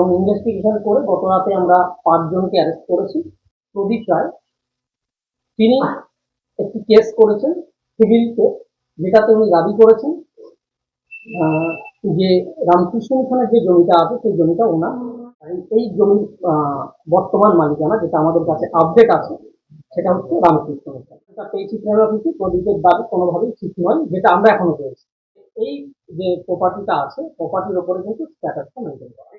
এবং ইনভেস্টিগেশন করে গত রাতে আমরা পাঁচজনকে অ্যারেস্ট করেছি। প্রদীপ রায়, তিনি একটি কেস করেছেন সিভিল কেস যেটাতে উনি দাবি করেছেন যে রামকৃষ্ণ মিশনের যে জমিটা আছে, সেই জমিটা ওনার। এই জমি বর্তমান মালিকানা, যেটা আমাদের কাছে আপডেট আছে, সেটা হচ্ছে রামকৃষ্ণ মিশন সেটা পেয়েছি প্রেরণা অফিসে প্রদীপের দাবি কোনোভাবেই ঠিক নয়, যেটা আমরা এখনও পেয়েছি। এই যে প্রপার্টিটা আছে প্রপার্টির ওপরে কিন্তু স্ট্যাটাসটা মেনটেন করা।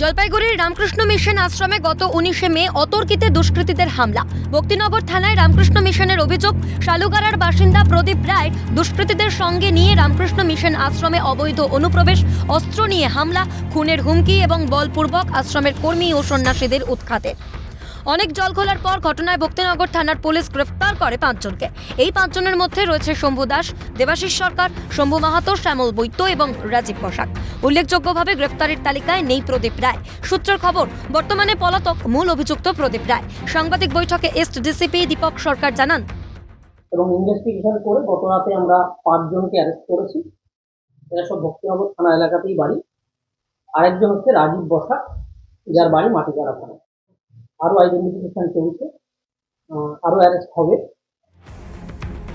জলপাইগুড়ির রামকৃষ্ণ মিশন আশ্রমে গত উনিশে মে অতর্কিতে দুষ্কৃতীদের হামলা। ভক্তিনগর থানায় রামকৃষ্ণ মিশনের অভিযোগ শালুগাড়ার বাসিন্দা প্রদীপ রায় দুষ্কৃতীদের সঙ্গে নিয়ে রামকৃষ্ণ মিশন আশ্রমে অবৈধ অনুপ্রবেশ, অস্ত্র নিয়ে হামলা, খুনের হুমকি এবং বলপূর্বক আশ্রমের কর্মী ও সন্ন্যাসীদের উৎখাতে। অনেক জল খোলার পর ঘটনায় ভক্তিনগর থানার পুলিশ গ্রেফতার করে পাঁচজনকে। এই পাঁচজনের মধ্যে রয়েছে শম্ভু দাস, দেবাশিস সরকার, শম্ভু মাহাতো, শ্যামল বৈদ্য এবং রাজীব বসাক উল্লেখযোগ্যভাবে গ্রেফতারের তালিকায় নেই প্রদীপ রায়। সূত্রের খবর, বর্তমানে পলাতক মূল অভিযুক্ত প্রদীপ রায়। সাংবাদিক বৈঠকে এস্ট ডিসিপি দীপক সরকার জানান, এবং ইনভেস্টিগেশন করে গত রাতে আমরা পাঁচজনকে অ্যারেস্ট করেছি। এরা সব ভক্তিনগর থানা এলাকাতেই বাড়ি। আরেকজন হচ্ছে রাজীব বসাক, যার বাড়ি মাটিগাড়া থানা। আরও আইডেন্টিফিকেশন চলছে আরও অ্যারেস্ট হবে।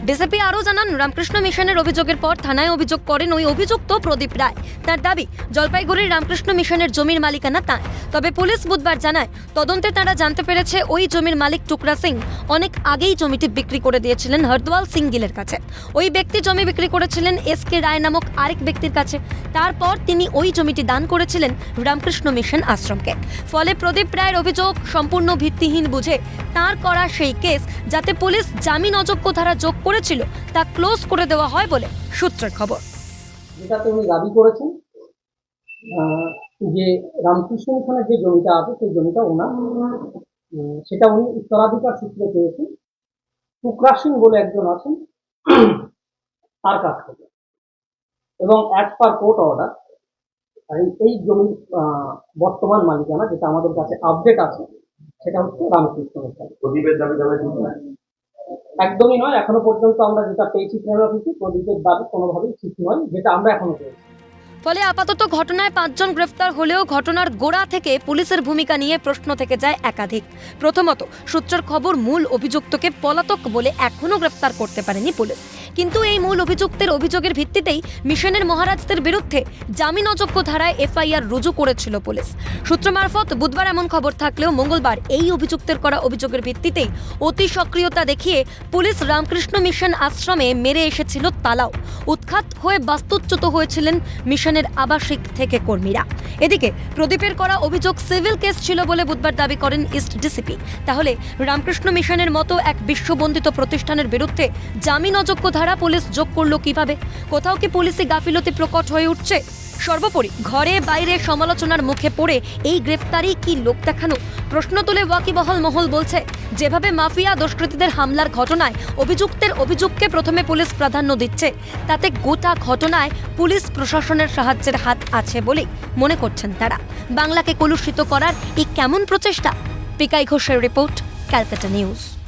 ডিসিপি আরও জানান, রামকৃষ্ণ মিশনের অভিযোগের পর থানায় অভিযোগ করেন ওই অভিযুক্ত প্রদীপ রায়। তার দাবি, জলপাইগুড়ির রামকৃষ্ণ মিশনের জমির মালিকানা তাঁর। তবে পুলিশ বুধবার জানায়, তদন্তে তারা জানতে পেরেছে ওই জমির মালিক টুকরা সিং অনেক আগেই জমিটি বিক্রি করে দিয়েছিলেন হরদওয়াল সিং গিলের কাছে। ওই ব্যক্তি জমি বিক্রি করেছিলেন এস কে রায় নামক আরেক ব্যক্তির কাছে। তারপর তিনি ওই জমিটি দান করেছিলেন রামকৃষ্ণ মিশন আশ্রমকে। ফলে প্রদীপ রায়ের অভিযোগ সম্পূর্ণ ভিত্তিহীন বুঝে তার করা সেই কেস যাতে পুলিশ জামিন অযোগ্য ধারা যোগ করেছিল, তা ক্লোজ করে দেওয়া হয় বলে সূত্রের খবর। যেটাতে উনি দাবি করেছেন যে রামকৃষ্ণ মিশনের যে জমিটা আছে, সেই জমিটা ওনার। সেটা উনি উত্তরাধিকার সূত্রে পেয়েছেন। টুকরা সিং বলে একজন আছেন, তার কাছ থেকে। এবং অ্যাজ পার কোর্ট অর্ডার এই জমির বর্তমান মালিকানা, যেটা আমাদের কাছে আপডেট আছে সেটা হচ্ছে রামকৃষ্ণ মিশন প্রদীপের দাবি দাবি একদমই নয় এখনও পর্যন্ত আমরা যেটা পেয়েছি প্রেরণা অফিসে প্রদীপের দাবি কোনোভাবেই ঠিক নয় যেটা আমরা এখনও পেয়েছি ফলে আপাতত ঘটনায় পাঁচজন গ্রেফতার হলেও ঘটনার গোড়া থেকে পুলিশের ভূমিকা নিয়ে প্রশ্ন থেকে যায় একাধিক। প্রথমত, সূত্রের খবর, মূল অভিযুক্তকে পলাতক বলে এখনও গ্রেফতার করতে পারেনি পুলিশ। কিন্তু এই মূল অভিযুক্তের অভিযোগের ভিত্তিতেই মিশনের মহারাজদের বিরুদ্ধে জামিন অযোগ্য ধারায় এফআইআর রুজু করেছিল পুলিশ। সূত্র মারফত বুধবার এমন খবর থাকলেও মঙ্গলবার এই অভিযুক্তের করা অভিযোগের ভিত্তিতেই অতি সক্রিয়তা দেখিয়ে পুলিশ রামকৃষ্ণ মিশন আশ্রমে মেরে এসেছিল তালাও। উৎখাত হয়ে বাস্তুচ্যুত হয়েছিলেন মিশনের আবাসিক থেকে কর্মীরা। এদিকে প্রদীপের করা অভিযোগ সিভিল কেস ছিল বলে বুধবার দাবি করেন ইস্ট ডিসিপি। তাহলে রামকৃষ্ণ মিশনের মতো এক বিশ্ববন্দিত প্রতিষ্ঠানের বিরুদ্ধে জামিন অযোগ্য ধারা পুলিশ যোগ করল কীভাবে? কোথাও কি পুলিশি গাফিলতি প্রকট হয়ে উঠছে? সর্বোপরি ঘরে বাইরে সমালোচনার মুখে পড়ে এই গ্রেফতারি কি লোক দেখানো? প্রশ্ন তুলে ওয়াকিবহল মহল বলছে, যেভাবে মাফিয়া দুষ্কৃতীদের হামলার ঘটনায় অভিযুক্তের অভিযোগকে প্রথমে পুলিশ প্রাধান্য দিচ্ছে, তাতে গোটা ঘটনায় পুলিশ প্রশাসনের সাহায্যের হাত আছে বলেই মনে করছেন তারা। বাংলাকে কলুষিত করার এই কেমন প্রচেষ্টা? পিকাই ঘোষের রিপোর্ট, ক্যালকাটা নিউজ।